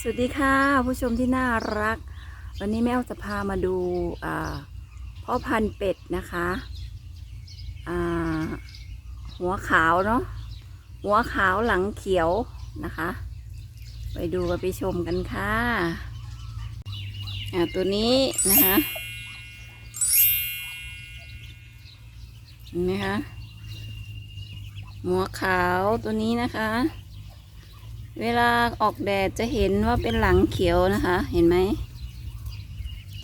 สวัสดีค่ะ ผู้ชมที่น่ารัก วันนี้แม่จะพามาดูพ่อพันธุ์เป็ดนะคะหัวขาวเนาะหัวขาวหลังเขียวนะคะ ไปดูกันไปชมกันค่ะตัวนี้นะคะเห็นไหมคะหัวขาวตัวนี้นะคะ เวลาออกแดดจะเห็นว่าเป็นหลังเขียวนะคะ เห็นไหม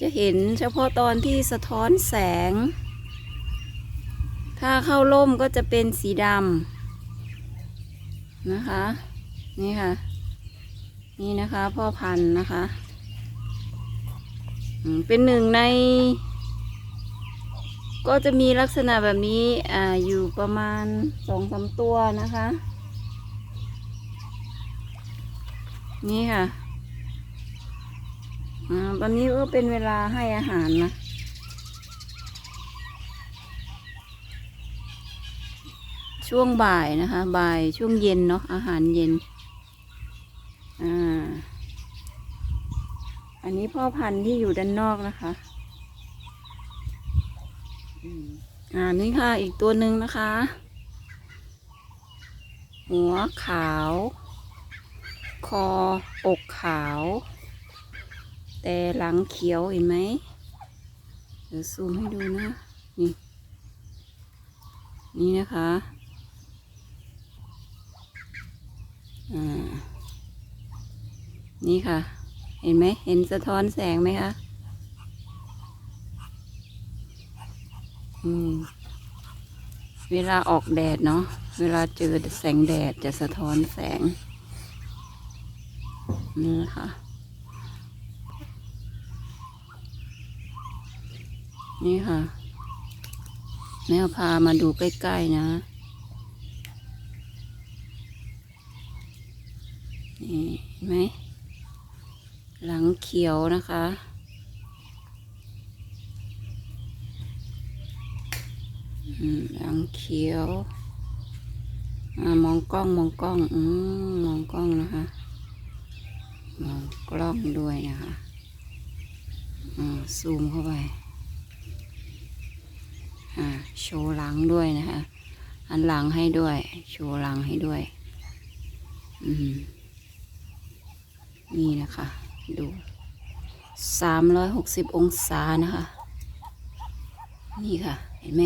จะเห็นเฉพาะตอนที่สะท้อนแสง ถ้าเข้าร่มก็จะเป็นสีดำนะคะ นี่ค่ะ นี่นะคะพ่อพันธุ์นะคะเป็นหนึ่งใน ก็จะมีลักษณะแบบนี้ อ่า อยู่ประมาณสองสามตัวนะคะ นี่ค่ะอ่าตอนนี้ก็เป็นเวลาให้อาหารนะช่วงบ่ายนะคะ บ่ายช่วงเย็นเนาะอาหารเย็นอ่าอันนี้พ่อพันธุ์ที่อยู่ด้านนอกนะคะอ่านี่ค่ะ อีกตัวหนึ่งนะคะ หัวขาว คอ อกขาว แต่หลังเขียวเห็นไหมเดี๋ยวซูมให้ดูนะ นี่ นี่นะคะอ่านี่ค่ะ เห็นไหม เห็นสะท้อนแสงไหมคะ อืม เวลาออกแดดเนาะ เวลาเจอแสงแดดจะสะท้อนแสง นี่ค่ะ นี่ค่ะ แม่พามาดูใกล้ๆนะ นี่เห็นไหม หลังเขียวนะคะหลังเขียวอมองกล้องมองกล้อง อืม มองกล้องนะคะ กล้องด้วยนะคะซูมเข้าไปโชว์หลังด้วยนะคะ อันหลังให้ด้วย โชว์หลังให้ด้วย นี่นะคะ ดูสามร้อยหกสิบองศานะคะ นี่ค่ะ เห็นไหม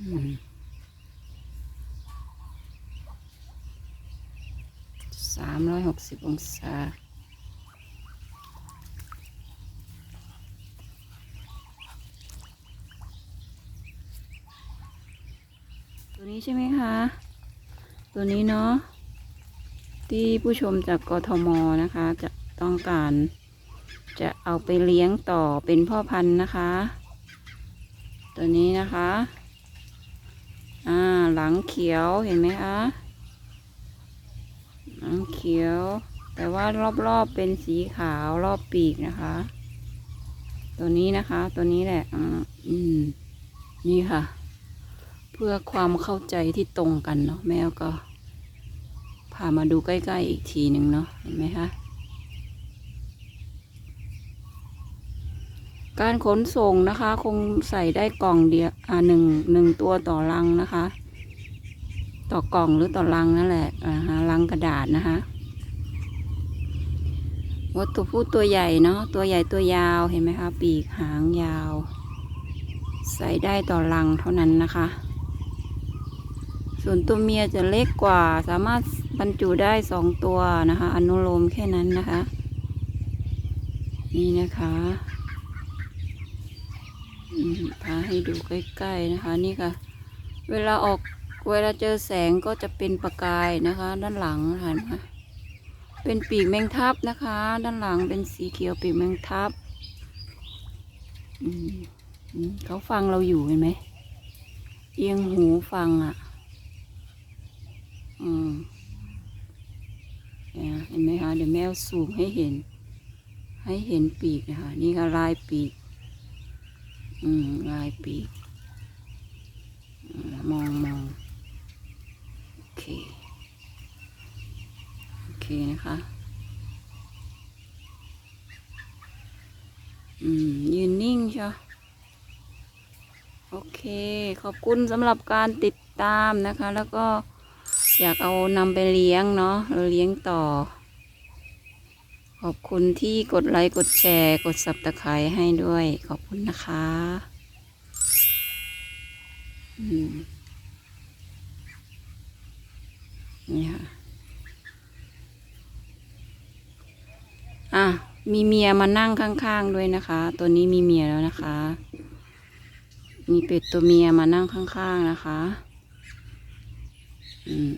อืม สามร้อย หกสิบองศา ตัวนี้ใช่ไหมคะ ตัวนี้เนาะที่ผู้ชมจากกทมนะคะ จะต้องการจะเอาไปเลี้ยงต่อเป็นพ่อพันธุ์นะคะ ตัวนี้นะคะ อ่า หลังเขียวเห็นไหมคะ หลังเขียว แต่ว่ารอบๆเป็นสีขาวรอบปีกนะคะ ตัวนี้นะคะ ตัวนี้แหละอืมนี่ค่ะ เพื่อความเข้าใจที่ตรงกันเนาะแมวก็พามาดูใกล้ๆอีกทีหนึ่งเนาะเห็นไหมคะการขนส่งนะคะ คงใส่ได้กล่องเดียวอ่าหนึ่งหนึ่งตัวต่อลังนะคะ ต่อกล่องหรือต่อลังนั่นแหละอ่าฮะลังกระดาษนะคะวัตถุพูดตัวใหญ่เนาะตัวใหญ่ตัวยาวเห็นไหมคะ ปีกหางยาว ใส่ได้ต่อลังเท่านั้นนะคะ ส่วนตัวเมียจะเล็กกว่าสามารถบรรจุได้สองตัวนะคะ อนุโลมแค่นั้นนะคะ นี่นะคะพาให้ดูใกล้ๆนะคะ นี่ค่ะ เวลาออก เวลาเจอแสงก็จะเป็นประกายนะคะ ด้านหลังเห็นไหมเป็นปีกแมงทับนะคะ ด้านหลังเป็นสีเขียวปีกแมงทับเขาฟังเราอยู่เห็นไหมเอียงหูฟังอะ อืมเห็นไหมคะเดี๋ยวแมวสูมให้เห็น ให้เห็นปีกนะคะนี่ค่ะลายปีก อืมลายปีกอืมมองมอง โอเคนะคะ อืม ยืนนิ่งเชียวโอเค ขอบคุณสำหรับการติดตามนะคะ แล้วก็อยากเอานำไปเลี้ยงเนาะเราเลี้ยงต่อ ขอบคุณที่กดไลค์ กดแชร์ กดสับตะไคร้ให้ด้วย ขอบคุณนะคะ อืม นี่ค่ะอะมีเมียมานั่งข้างๆด้วยนะคะ ตัวนี้มีเมียแล้วนะคะ มีเป็ดตัวเมียมานั่งข้างๆนะคะ อืม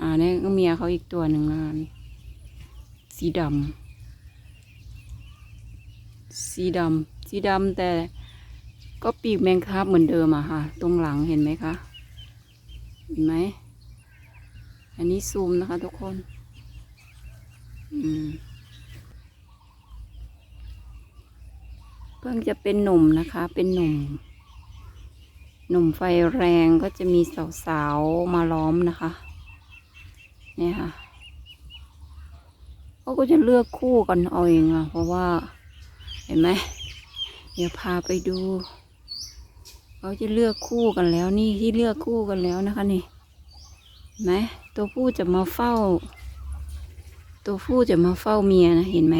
อ่านี่ก็เมียเขาอีกตัวหนึ่งงานสีดำสีดำสีดำแต่ก็ปีกแมงคาบเหมือนเดิมอะค่ะ ตรงหลังเห็นไหมคะ เห็นไหม อันนี้ซูมนะคะทุกคน อืม เพิ่งจะเป็นหนุ่มนะคะ เป็นหนุ่ม หนุ่มไฟแรงก็จะมีสาวๆ มาล้อมนะคะ เนี่ยค่ะเขาก็จะเลือกคู่กันเอาเองอะเพราะว่า เห็นไหม เดี๋ยวพาไปดู เขาจะเลือกคู่กันแล้วนี่ที่เลือกคู่กันแล้วนะคะนี่ ไหมตัวผู้จะมาเฝ้า ตัวผู้จะมาเฝ้าเมียนะเห็นไหม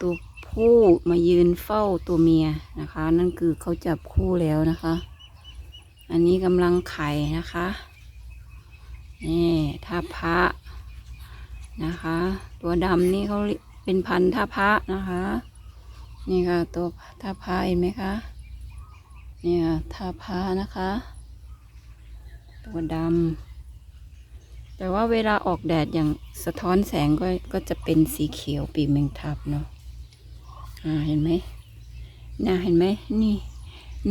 ตัวผู้มายืนเฝ้าตัวเมียนะคะ นั่นคือเขาจับคู่แล้วนะคะ อันนี้กำลังไข่นะคะนี่ท่าพระนะคะ ตัวดำนี่เขาเป็นพันท่าพระนะคะ นี่ค่ะตัวท่าพระเห็นไหมคะนี่ค่ะท่าพระนะคะ ตัวดำแต่ว่าเวลาออกแดดอย่างสะท้อนแสงก็ก็จะเป็นสีเขียวปีแมงทับเนาะอ่าเห็นไหมนะเห็นไหมนี่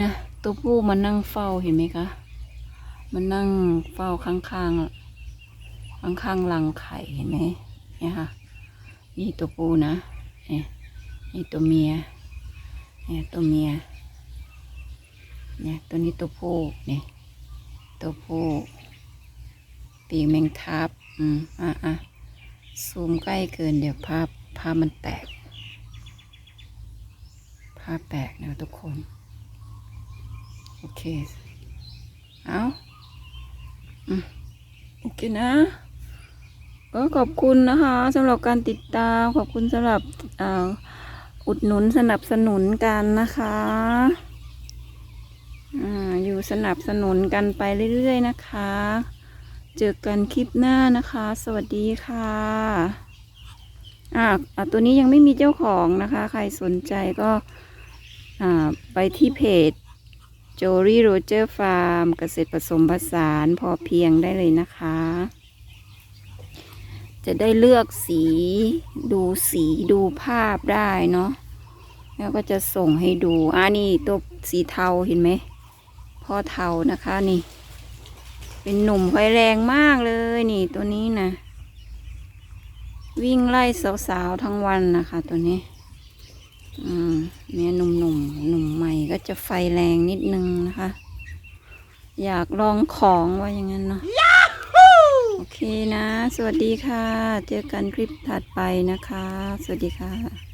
นะตัวผู้มานั่งเฝ้าเห็นไหมคะมันนั่งเฝ้าข้างๆข้างข้างๆรังไข่เห็นไหมเนี่ยค่ะนี่ตัวผู้นะเนี่ยนี่ตัวเมียเนี่ยตัวเมียเนี่ยตัวนี้ตัวผู้เนี่ย ตัวผู้ปีกแมงทับอืมอะอะซูมใกล้เกินเดี๋ยวภาพภาพมันแตก ภาพแตกนะทุกคน โอเค เอาอืมโอเคนะก็ขอบคุณนะคะสำหรับการติดตามขอบคุณสำหรับอ,อุดหนุนสนับสนุนกันนะคะอ่า อยู่สนับสนุนกันไปเรื่อยๆนะคะ เจอกันคลิปหน้านะคะ สวัสดีค่ะอ่าอ่าตัวนี้ยังไม่มีเจ้าของนะคะ ใครสนใจก็อ่าไปที่เพจโจลี่โรเจอร์ฟาร์มเกษตรผสมผสานพอเพียงได้เลยนะคะ จะได้เลือกสีดูสีดูภาพได้เนาะแล้วก็จะส่งให้ดู อ่านี่ตัวสีเทาเห็นไหม พ่อเทานะคะนี่ เป็นหนุ่มไฟแรงมากเลยนี่ตัวนี้นะวิ่งไล่สาวๆทั้งวันนะคะตัวนี้ อืมเนี่ยหนุ่มๆหนุ่มหนุ่มใหม่ก็จะไฟแรงนิดนึงนะคะ อยากลองของว่าอย่างนั้นเนาะโอเคนะ สวัสดีค่ะ เจอกันคลิปถัดไปนะคะ สวัสดีค่ะ